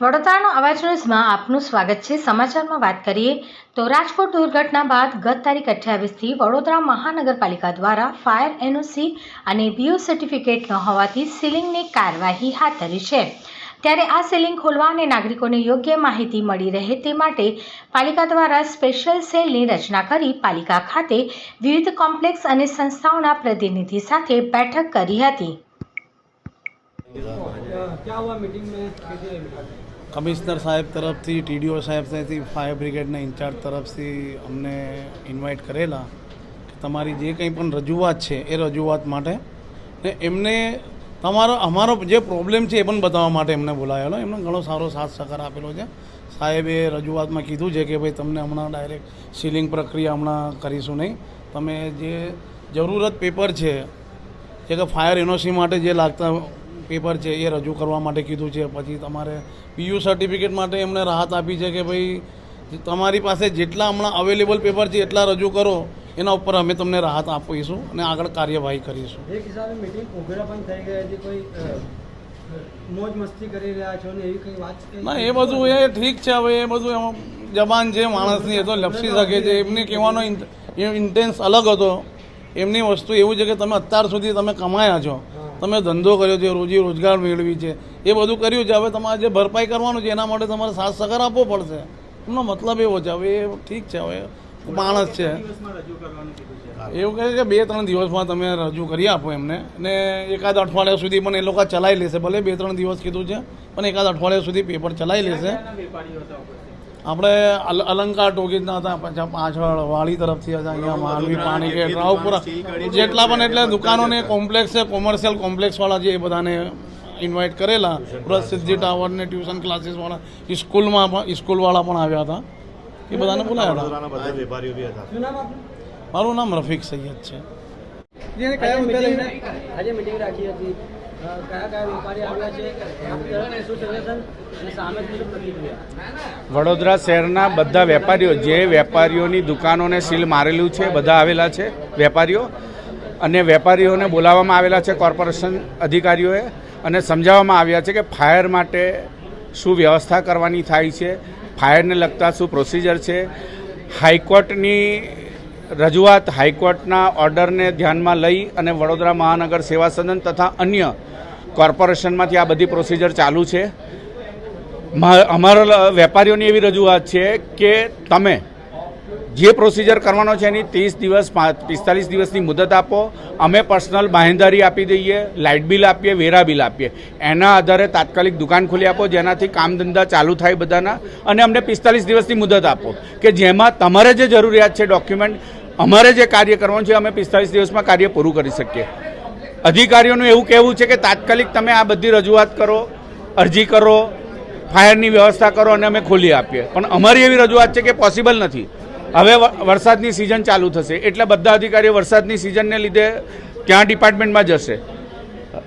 વડોદરાનો અવાજ ન્યૂઝમાં આપનું સ્વાગત છે. સમાચારમાં વાત કરીએ તો રાજકોટ દુર્ઘટના બાદ ગત તારીખ અઠ્યાવીસથી વડોદરા મહાનગરપાલિકા દ્વારા ફાયર એનઓસી અને બીઓ સર્ટિફિકેટ ન હોવાથી સીલિંગની કાર્યવાહી હાથ ધરી છે. ત્યારે આ સેલિંગ ખોલવા અને નાગરિકોને યોગ્ય માહિતી મળી રહે તે માટે પાલિકા દ્વારા સ્પેશિયલ સેલની રચના કરી પાલિકા ખાતે વિવિધ કોમ્પ્લેક્સ અને સંસ્થાઓના પ્રતિનિધિ સાથે બેઠક કરી હતી. કમિશનર સાહેબ તરફથી, ટીડીઓ સાહેબ સાહેબથી ફાયર બ્રિગેડના ઇન્ચાર્જ તરફથી અમને ઇન્વાઇટ કરેલા તમારી જે કંઈ પણ રજૂઆત છે, એ રજૂઆત માટે ને એમને તમારો, અમારો જે પ્રોબ્લેમ છે એ પણ બતાવવા માટે એમને બોલાયેલો. એમને ઘણો સારો સાથ સહકાર આપેલો છે. સાહેબે રજૂઆતમાં કીધું છે કે ભાઈ તમને હમણાં ડાયરેક્ટ સીલિંગ પ્રક્રિયા હમણાં કરીશું નહીં. તમે જે જરૂરત પેપર છે, જે કે ફાયર એનઓસી માટે જે લાગતા પેપર છે એ રજૂ કરવા માટે કીધું છે. પછી તમારે પીયુ સર્ટિફિકેટ માટે એમણે રાહત આપી છે કે ભાઈ તમારી પાસે જેટલા હમણાં અવેલેબલ પેપર છે એટલા રજૂ કરો એના ઉપર અમે તમને રાહત આપીશું અને આગળ કાર્યવાહી કરીશું. એક હિસાબે મીટિંગ ઉઘરા પણ થઈ ગયા છે કોઈ મોજ મસ્તી કરી રહ્યા છો ને એવી કઈ વાત ના એ બધું એ ઠીક છે. હવે એ બધું એમાં જબાન છે માણસની એ તો લપસી શકે છે. એમને કહેવાનો ઇન્ટેન્સ અલગ હતો. એમની વસ્તુ એવું છે કે તમે અત્યાર સુધી તમે કમાયા છો. તમે ધંધો કર્યો છે રોજી રોજગાર મેળવી છે એ બધું કર્યું છે. હવે તમારે જે ભરપાઈ કરવાનું છે એના માટે તમારે સાથ સહકાર આપવો પડશે. એમનો મતલબ એવો છે હવે એ ઠીક છે હવે માણસ છે. એવું કહે કે બે ત્રણ દિવસમાં તમે રજૂ કરી આપો એમને. ને એકાદ અઠવાડિયા સુધી પણ એ લોકો ચલાવી લેશે ભલે બે ત્રણ દિવસ કીધું છે પણ એકાદ અઠવાડિયા સુધી પેપર ચલાવી લેશે. આપણે અલ- અલંકાર ટોકીજના હતા. પછી પાછળ વાળી તરફથી હતા. અહીંયા માનવી પાણી કે રાવપુરા જેટલા પણ એટલે દુકાનોને કોમ્પ્લેક્સ છે કોમર્શિયલ કોમ્પ્લેક્સવાળા જે એ બધાને ઇન્વાઇટ કરેલા. પ્રસિદ્ધિ ટાવર ને ટ્યુશન ક્લાસીસવાળા સ્કૂલમાં પણ સ્કૂલવાળા પણ આવ્યા હતા. એ બધાને બોલાયા હતા. વડોદરાના બધા વેપારીઓ બી હતા. શું નામ આપનું? મારું નામ રફીક સૈયદ છે. આજે મીટિંગ રાખી હતી. વડોદરા શહેરના બધા વેપારીઓ, જે વેપારીઓની દુકાનોને સીલ મારેલું છે, બધા આવેલા છે, વેપારીઓ. અને વેપારીઓને બોલાવવામાં આવેલા છે કોર્પોરેશન અધિકારીઓએ અને સમજાવવામાં આવ્યા છે કે ફાયર માટે શું વ્યવસ્થા કરવાની થાય છે, ફાયરને લગતા શું પ્રોસિજર છે. હાઈકોર્ટની રજૂઆત હાઈકોર્ટના ઓર્ડરને ધ્યાનમાં લઈ અને વડોદરા મહાનગર સેવા સદન તથા અન્ય કોર્પોરેશનમાંથી આ બધી પ્રોસિજર ચાલુ છે. અમારા વેપારીઓની એવી રજૂઆત છે કે તમે જે પ્રોસિજર કરવાનો છે એની ત્રીસ દિવસ પિસ્તાલીસ દિવસની મુદત આપો. અમે પર્સનલ બાહેંધારી આપી દઈએ, લાઇટ બિલ આપીએ, વેરા બિલ આપીએ. એના આધારે તાત્કાલિક દુકાન ખોલી આપો, જેનાથી કામ ધંધા ચાલુ થાય બધાના. અને અમને પિસ્તાલીસ દિવસની મુદત આપો. કે જેમાં તમારે જે જરૂરિયાત છે ડોક્યુમેન્ટ અમારે જે કાર્ય કરવાનું છે, અમે પિસ્તાલીસ દિવસમાં કાર્ય પૂરું કરી શકીએ. અધિકારીઓનું એવું કહેવું છે કે તાત્કાલિક તમે આ બધી રજૂઆત કરો, અરજી કરો, ફાયરની વ્યવસ્થા કરો અને અમે ખોલી આપીએ. પણ અમારી એવી રજૂઆત છે કે પોસિબલ નથી. હવે વરસાદની સિઝન ચાલુ થશે. એટલે બધા અધિકારીઓ વરસાદની સિઝનને લીધે ત્યાં ડિપાર્ટમેન્ટમાં જશે.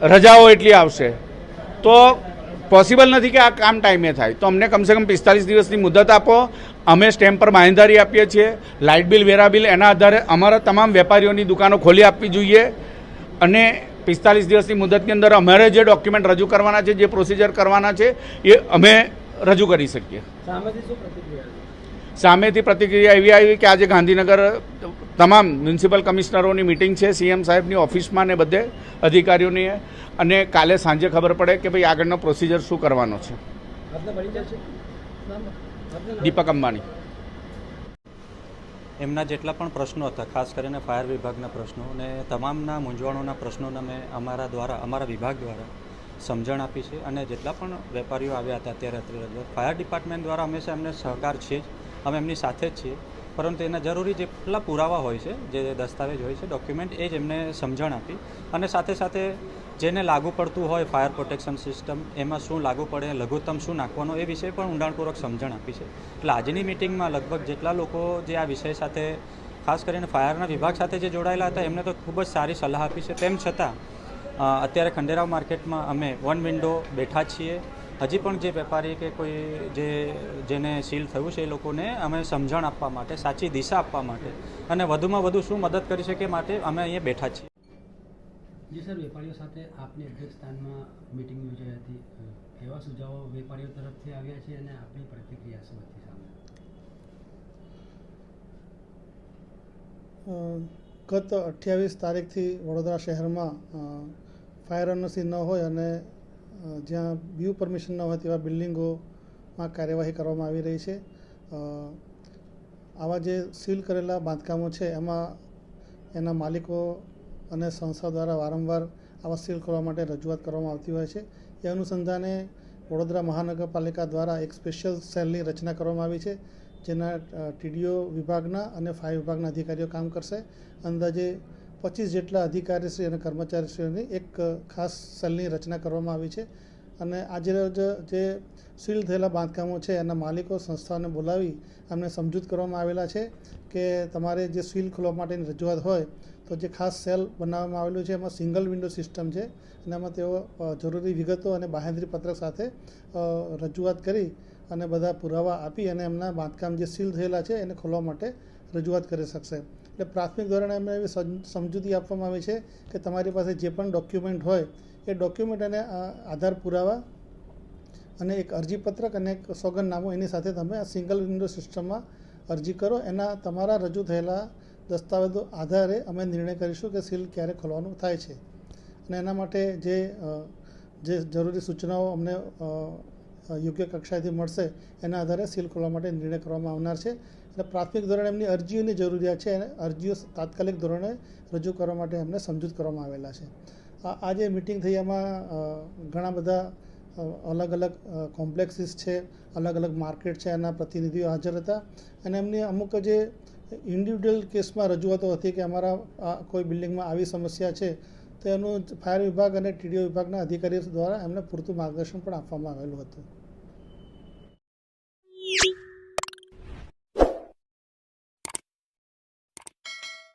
રજાઓ એટલી આવશે. તો પોસિબલ નથી કે આ કામ ટાઈમે થાય. તો અમને કમસે કમ પિસ્તાલીસ દિવસની મુદત આપો. અમે સ્ટેમ્પ પર બાંહેધારી આપીએ છીએ. લાઇટ બિલ, વેરા બિલ એના આધારે અમારા તમામ વેપારીઓની દુકાનો ખોલી આપવી જોઈએ. અને પિસ્તાલીસ દિવસની મુદતની અંદર અમારે જે ડોક્યુમેન્ટ રજૂ કરવાના છે જે પ્રોસિજર કરવાના છે એ અમે રજૂ કરી શકીએ. સામેથી પ્રતિક્રિયા સામેથી પ્રતિક્રિયા એવી આવી કે આજે ગાંધીનગર તમામ મ્યુનિસિપલ કમિશનરોની મિટિંગ છે સીએમ સાહેબની ઓફિસમાં ને બધે અધિકારીઓની. અને કાલે સાંજે ખબર પડે કે ભાઈ આગળનો પ્રોસિજર શું કરવાનો છે? દીપક અંબાણી. એમના જેટલા પણ પ્રશ્નો હતા, ખાસ કરીને ફાયર વિભાગના પ્રશ્નો અને તમામના મૂંઝવણોના પ્રશ્નોને અમે અમારા દ્વારા, અમારા વિભાગ દ્વારા સમજણ આપી છે અને જેટલા પણ વેપારીઓ આવ્યા હતા અત્યારે અત્યારે ફાયર ડિપાર્ટમેન્ટ દ્વારા હંમેશા એમને સહકાર છે જ. અમે એમની સાથે જ છીએ. પરંતુ એના જરૂરી જેટલા પુરાવા હોય છે, જે દસ્તાવેજ હોય છે ડોક્યુમેન્ટ એ જ એમને સમજણ આપી અને સાથે સાથે જેને લાગુ પડતું હોય ફાયર પ્રોટેક્શન સિસ્ટમ એમાં શું લાગુ પડે, લઘુત્તમ શું નાખવાનો, એ વિશે પણ ઊંડાણપૂર્વક સમજણ આપી છે. એટલે આજની મિટિંગમાં લગભગ જેટલા લોકો જે આ વિષય સાથે, ખાસ કરીને ફાયરના વિભાગ સાથે જે જોડાયેલા હતા, એમને તો ખૂબ જ સારી સલાહ આપી છે. તેમ છતાં અત્યારે ખંડેરાવ માર્કેટમાં અમે વન વિન્ડો બેઠા છીએ. હજી પણ જે વેપારી કે કોઈ જે જેને સીલ થયું છે એ લોકોને અમે સમજણ આપવા માટે સાચી દિશા આપવા માટે અને વધુમાં વધુ શું મદદ કરી શકે માટે અમે અહીંયા બેઠા છીએ. જી સર વેપારીઓ સાથે આપની અધ્યક્ષસ્થાનમાં મિટિંગ યોજાઈ હતી. કેવા સુઝાવો વેપારીઓ તરફથી આવ્યા છે અને આપની પ્રતિક્રિયા શું હતી સામે? ગત અઠ્યાવીસ તારીખથી વડોદરા શહેરમાં ફાયર એનઓસી ન હોય અને જ્યાં વ્યૂ પરમિશન ન હોય તેવા બિલ્ડિંગોમાં કાર્યવાહી કરવામાં આવી રહી છે. આવા જે સીલ કરેલા બાંધકામો છે, એમાં એના માલિકો અને સંસ્થા દ્વારા વારંવાર આવા સીલ કરવા માટે રજૂઆત કરવામાં આવતી હોય છે. એ અનુસંધાને વડોદરા મહાનગરપાલિકા દ્વારા એક સ્પેશિયલ સેલની રચના કરવામાં આવી છે, જેના ટીડીઓ વિભાગના અને ફાયર વિભાગના અધિકારીઓ કામ કરશે. અંદાજે પચીસ જેટલા અધિકારીશ્રી અને કર્મચારીશ્રીઓની એક ખાસ સેલની રચના કરવામાં આવી છે. અને આજે જે સીલ થયેલા બાંધકામો છે, એના માલિકો, સંસ્થાઓને બોલાવી અમને સમજૂત કરવામાં આવેલા છે કે તમારે જે સીલ ખોલવા માટેની રજૂઆત હોય, તો જે ખાસ સેલ બનાવવામાં આવેલું છે, એમાં સિંગલ વિન્ડો સિસ્ટમ છે. અને એમાં તેઓ જરૂરી વિગતો અને બાહેંધરી પત્રક સાથે રજૂઆત કરી અને બધા પુરાવા આપી અને એમના બાંધકામ જે સીલ થયેલા છે, એને ખોલવા માટે રજૂઆત કરી શકશે. એટલે પ્રાથમિક ધોરણે એમને એવી સમ- સમજૂતી આપવામાં આવી છે કે તમારી પાસે જે પણ ડોક્યુમેન્ટ હોય, એ ડોક્યુમેન્ટ અને આધાર પુરાવા અને એક અરજીપત્રક અને એક સોગંદનામું એની સાથે તમે આ સિંગલ વિન્ડો સિસ્ટમમાં અરજી કરો. એના તમારા રજૂ થયેલા દસ્તાવેજો આધારે અમે નિર્ણય કરીશું કે સીલ ક્યારે ખોલવાનું થાય છે. અને એના માટે જે જે જરૂરી સૂચનાઓ અમને યોગ્ય કક્ષાએથી મળશે એના આધારે સીલ ખોલવા માટે નિર્ણય કરવામાં આવનાર છે. એટલે પ્રાથમિક ધોરણે એમની અરજીઓની જરૂરિયાત છે અને અરજીઓ તાત્કાલિક ધોરણે રજૂ કરવા માટે એમને સમજૂત કરવામાં આવેલા છે. આ જે મિટિંગ થઈ એમાં ઘણા બધા અલગ અલગ કોમ્પ્લેક્સીસ છે, અલગ અલગ માર્કેટ છે, એના પ્રતિનિધિઓ હાજર હતા અને એમની અમુક જે ઇન્ડિવિડ્યુઅલ કેસમાં રજૂઆતો હતી કે અમારા કોઈ બિલ્ડિંગમાં આવી સમસ્યા છે, તો એનું ફાયર વિભાગ અને ટીડીઓ વિભાગના અધિકારીઓ દ્વારા એમને પૂરતું માર્ગદર્શન પણ આપવામાં આવેલું હતું.